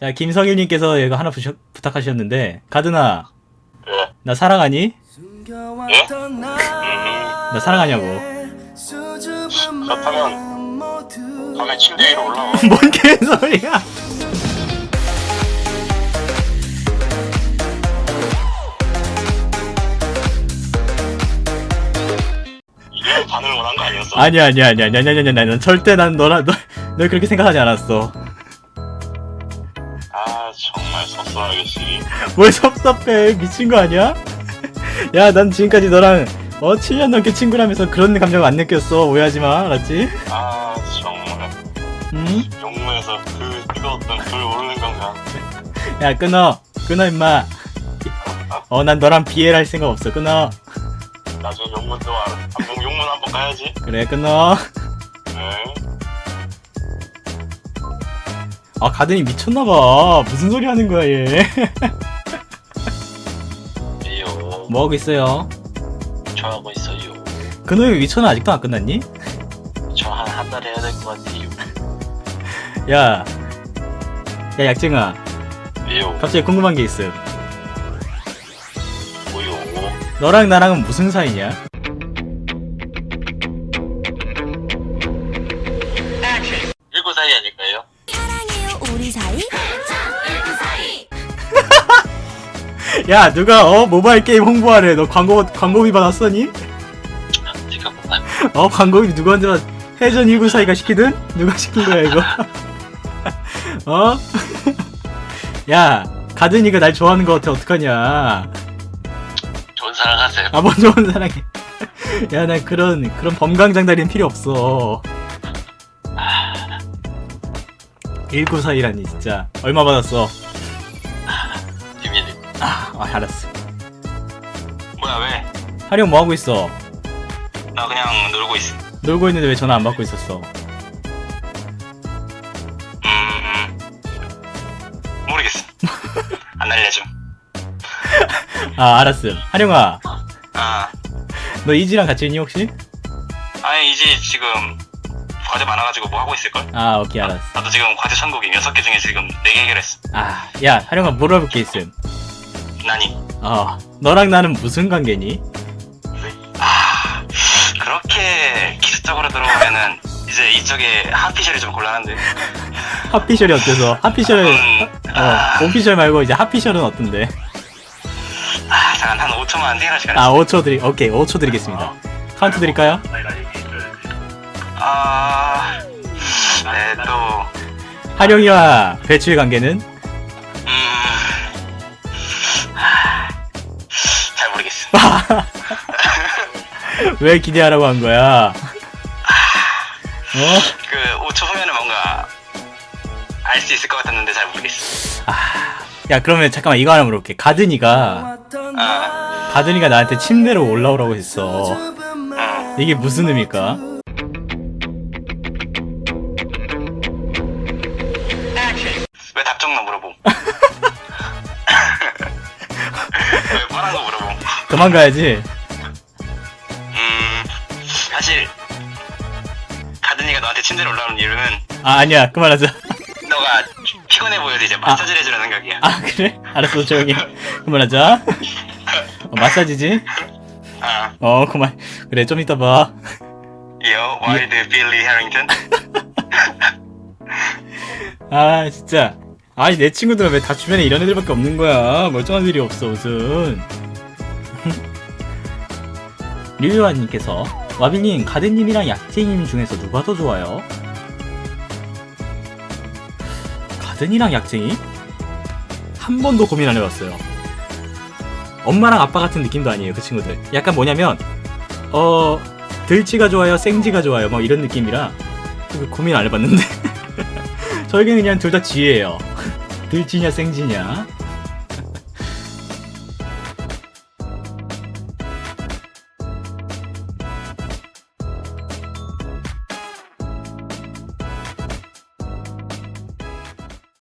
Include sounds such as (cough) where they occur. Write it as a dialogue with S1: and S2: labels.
S1: 자, 김성일님께서 이거 하나 부셔, 부탁하셨는데, 가드나,
S2: 예.
S1: 나 사랑하니?
S2: 예?
S1: 나 사랑하냐고.
S2: 그렇다면 밤에 침대 위로 올라와. (laughs)
S1: 뭔 개소리야?
S2: 이게 반을 원한 거 아니었어?
S1: 아니야, 아니야, 아니야, 아니야, 아니야, 아니야, 아니야. 난 절대 난 너랑, 너, 널 그렇게 생각하지 않았어.
S2: 아 정말 섭섭하겠지.
S1: 뭘 섭섭해. 미친 거 아니야? (laughs) 야, 난 지금까지 너랑, 어, 7년 넘게 친구라면서 그런 감정 안 느꼈어. 오해하지 마. 알았지?
S2: 아 정말
S1: 응?
S2: 용무에서 그 뜨거웠던 불 오르는 건가?
S1: 야, 끊어. 끊어, 임마. 어, 난 너랑 비애할 생각 없어. 끊어.
S2: 나중에 용문 또 알아. 용문 한번 가야지.
S1: 그래, 끊어. 아, 가든이 미쳤나봐. 무슨 소리 하는 거야, 얘. (laughs)
S2: 이요.
S1: 뭐 하고 있어요?
S2: 저 하고 있어요.
S1: 그놈의 위쳐는 아직도 안 끝났니?
S2: 저 한 한 달 해야 될 것 같아요. (laughs)
S1: 야. 야, 약쟁아.
S2: 이요.
S1: 갑자기 궁금한 게 있음.
S2: 뭐요?
S1: 너랑 나랑은 무슨 사이냐?
S3: 우리 사이 (laughs)
S1: 야, 누가, 어, 모바일 게임 홍보하래. 너 광고, 광고비 받았어니? 어, 광고비 누구한테 받, 해전 1구 사이가 시키든? 누가 시킨 거야, 이거? (laughs) 어? (laughs) 야, 가든이가 날 좋아하는 거 같아. 어떡하냐.
S2: 좋은 사랑 하세요.
S1: 아, 뭔 좋은 사랑해. 야, 난 그런, 그런 범강장다리는 필요 없어. 1구 사이라니, 진짜. 얼마 받았어?
S2: 비밀.
S1: 아, 아, 알았어.
S2: 뭐야 왜?
S1: 하령 뭐 하고 있어?
S2: 나 그냥 놀고 있어.
S1: 놀고 있는데 왜 전화 안 받고 있었어?
S2: 음 모르겠어. (laughs) 안 알려줌.
S1: 아, 알았음. 하령아,
S2: 아
S1: 너 이지랑 같이 있니, 혹시?
S2: 아니 이제 지금 과제 많아가지고 뭐 하고 있을걸?
S1: 아, 오케이, 알았어.
S2: 나도 지금 과제 천국이 6개 중에 지금 4개 해결했어.
S1: 아, 야, 하령아, 물어볼 게 있음.
S2: 나니?
S1: 어, 너랑 나는 무슨 관계니?
S2: 아 그렇게 기술적으로 들어오면은 이제 이쪽에 하피셜이 좀 곤란한데.
S1: 핫피셜이 어때서? 핫피셜은,
S2: 음,
S1: 어, 온피셜 말고 이제 핫피셜은 어떤데?
S2: 아 잠깐 한 5초만 생각할 시간.
S1: 아, 5초 드리, 오케이, 5초 드리겠습니다. 카운트 드릴까요?
S2: 아, 네, 또,
S1: 하령이와 배추의 관계는?
S2: 음, 잘 모르겠어. (laughs)
S1: 왜 기대하라고 한 거야? 어?
S2: 그 5초 후면은 뭔가 알 수 있을 것 같았는데 잘 모르겠어.
S1: 야, 그러면 잠깐만 이거 하나 물어볼게. 가든이가,
S2: 아,
S1: 가든이가 나한테 침대로 올라오라고 했어.
S2: 음,
S1: 이게 무슨 의미일까?
S2: 왜 답정너 물어봄? (laughs) 왜 뻔한 거 물어봄?
S1: 그만 가야지.
S2: 음, 사실 가든이가 너한테 침대로 올라오는 이유는
S1: 아, 아니야. 그만하자.
S2: 너가 피곤해 보여서 이제 마사지를 해주는 생각이야.
S1: 아, 그래? 알았어, 조용히. 그만하자. 어, 마사지지?
S2: 아,
S1: 어, 그만. 그래, 좀 이따 봐.
S2: 요, 와일드 빌리 해링턴.
S1: 아, 진짜. 아니, 내 친구들은 왜 다 주변에 이런 애들밖에 없는 거야? 멀쩡한 애들이 없어, 무슨. (laughs) 류유아님께서 와비님, 가든님이랑 약재님 중에서 누가 더 좋아요? 가든이랑 약쟁이? 한 번도 고민 안 해봤어요. 엄마랑 아빠 같은 느낌도 아니에요, 그 친구들. 약간 뭐냐면, 어, 들지가 좋아요, 생지가 좋아요, 뭐 이런 느낌이라 고민 안 해봤는데. (laughs) 저에게는 그냥 둘 다 지예요. 들지냐, 생지냐.